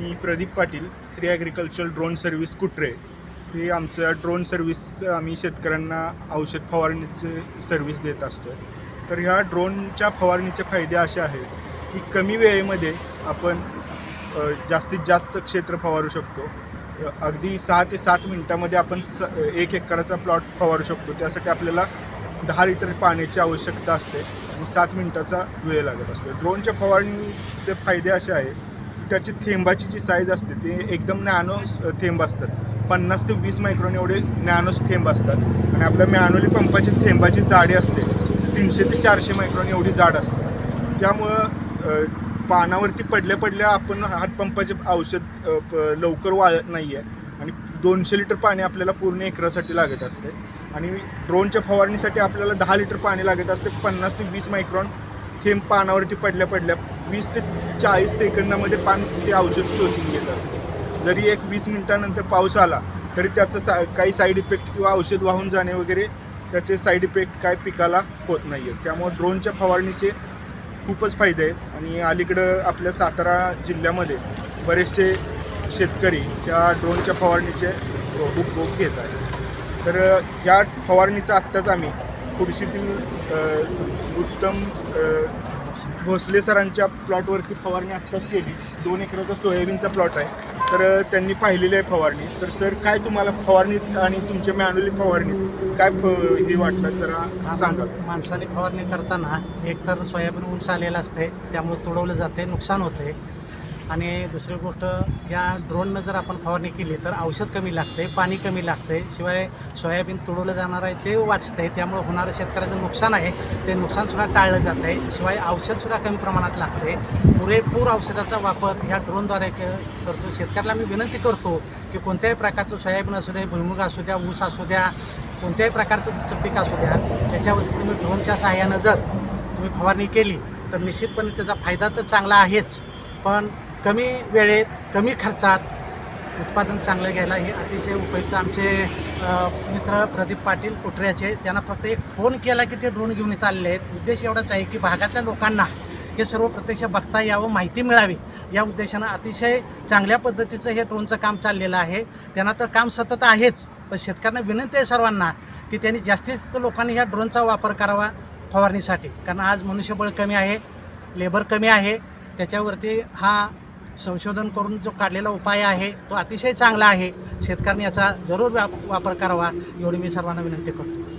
मी Pradeep Patil Shri agriculture drone service कुट्रे हे आमचं drone service आम्ही शेतकऱ्यांना औषध फवारणीचे सर्व्हिस देत असतो तर ह्या ड्रोनच्या फवारणीचे फायदे असे आहेत की कमी वेळेमध्ये आपण जास्तीत जास्त क्षेत्र फवारू शकतो. अगदी सहा ते सात मिनटामध्ये आपण स एक एकराचा प्लॉट फवारू शकतो. त्यासाठी आपल्याला दहा लिटर पाण्याची आवश्यकता असते आणि सात मिनटाचा वेळ लागत असतो. ड्रोनच्या फवारणीचे फायदे असे आहेत त्याची थेंबाची जी साईज असते ते एकदम नॅनो थेंब असतात. पन्नास ते वीस मायक्रॉन एवढे नॅनो थेंब असतात. आणि आपल्या मॅन्युअली पंपाची थेंबाची जाडी असते तीनशे ते चारशे मायक्रॉन एवढी जाड असते. त्यामुळं पानावरती पडल्या पडल्या आपण हातपंपाचे औषध प- लवकर वाळत नाही आहे आणि दोनशे लिटर पाणी आपल्याला पूर्ण एकरासाठी लागत असते. आणि ड्रोनच्या फवारणीसाठी आपल्याला दहा लिटर पाणी लागत असते पन्नास ते वीस मायक्रॉन थेंब पानावरती पडल्या पडल्या वीस ते चाळीस सेकंदामध्ये पान ते औषध शोषून घेत असते. जरी एक वीस मिनिटानंतर पाऊस आला तरी त्याचं सा काही साईड इफेक्ट किंवा औषध वाहून जाणे वगैरे त्याचे साईड इफेक्ट काय पिकाला होत नाही आहेत त्यामुळे ड्रोनच्या फवारणीचे खूपच फायदे आहेत. आणि अलीकडं आपल्या सातारा जिल्ह्यामध्ये बरेचसे शेतकरी त्या ड्रोनच्या फवारणीचे उपभोग घेत आहेत. तर या फवारणीचा आत्ताच आम्ही खुर्शीतील उत्तम भोसले सरांच्या प्लॉटवरती फवारणी आत्ताच केली. दोन एकराचा सोयाबीनचा प्लॉट आहे. तर त्यांनी पाहिलेली आहे फवारणी. तर सर काय तुम्हाला फवारणीत आणि तुमच्या मॅन्युअली फवारणीत काय फ- हे वाटलं? जरा सांगा. माणसाने फवारणी करताना एकतर सोयाबीन उंच आलेलं असते त्यामुळे तुडवलं जाते नुकसान होते आणि दुसरी गोष्ट या ड्रोननं जर आपण फवारणी केली तर औषध कमी लागते पाणी कमी लागते. शिवाय सोयाबीन तुडवलं जाणार आहे ते वाचते त्यामुळे होणारं शेतकऱ्याचं नुकसान आहे. ते नुकसानसुद्धा टाळलं जातं आहे शिवाय औषधसुद्धा कमी प्रमाणात लागते पुरेपूर औषधाचा वापर ह्या ड्रोनद्वारे क करतो. शेतकऱ्याला मी विनंती करतो की कोणत्याही प्रकारचं सोयाबीन असू दे भुईमुग असू द्या ऊस असू द्या कोणत्याही प्रकारचं पीक असू द्या त्याच्यावरती तुम्ही ड्रोनच्या सहाय्यानं जर तुम्ही फवारणी केली तर निश्चितपणे त्याचा फायदा तर चांगला आहेच. पण कमी वेळेत कमी खर्चात उत्पादन चांगलं घ्यायला हे अतिशय उपयुक्त. आमचे मित्र प्रदीप पाटील कुटऱ्याचे त्यांना फक्त एक फोन केला की ते ड्रोन घेऊन इथं आलेले आहेत. उद्देश एवढाच आहे की भागातल्या लोकांना हे सर्व प्रत्यक्ष बघता यावं माहिती मिळावी. या उद्देशानं अतिशय चांगल्या पद्धतीचं हे ड्रोनचं काम चाललेलं आहे. त्यांना तर काम सतत आहेच पण शेतकऱ्यांना विनंती आहे सर्वांना की त्यांनी जास्तीत जास्त लोकांनी ह्या ड्रोनचा वापर करावा फवारणीसाठी. कारण आज मनुष्यबळ कमी आहे लेबर कमी आहे. त्याच्यावरती हा संशोधन करून जो काढलेला उपाय आहे तो अतिशय चांगला आहे. शेतकऱ्यांनी याचा जरूर वापर करावा एवढी मी सर्वांना विनंती करतो.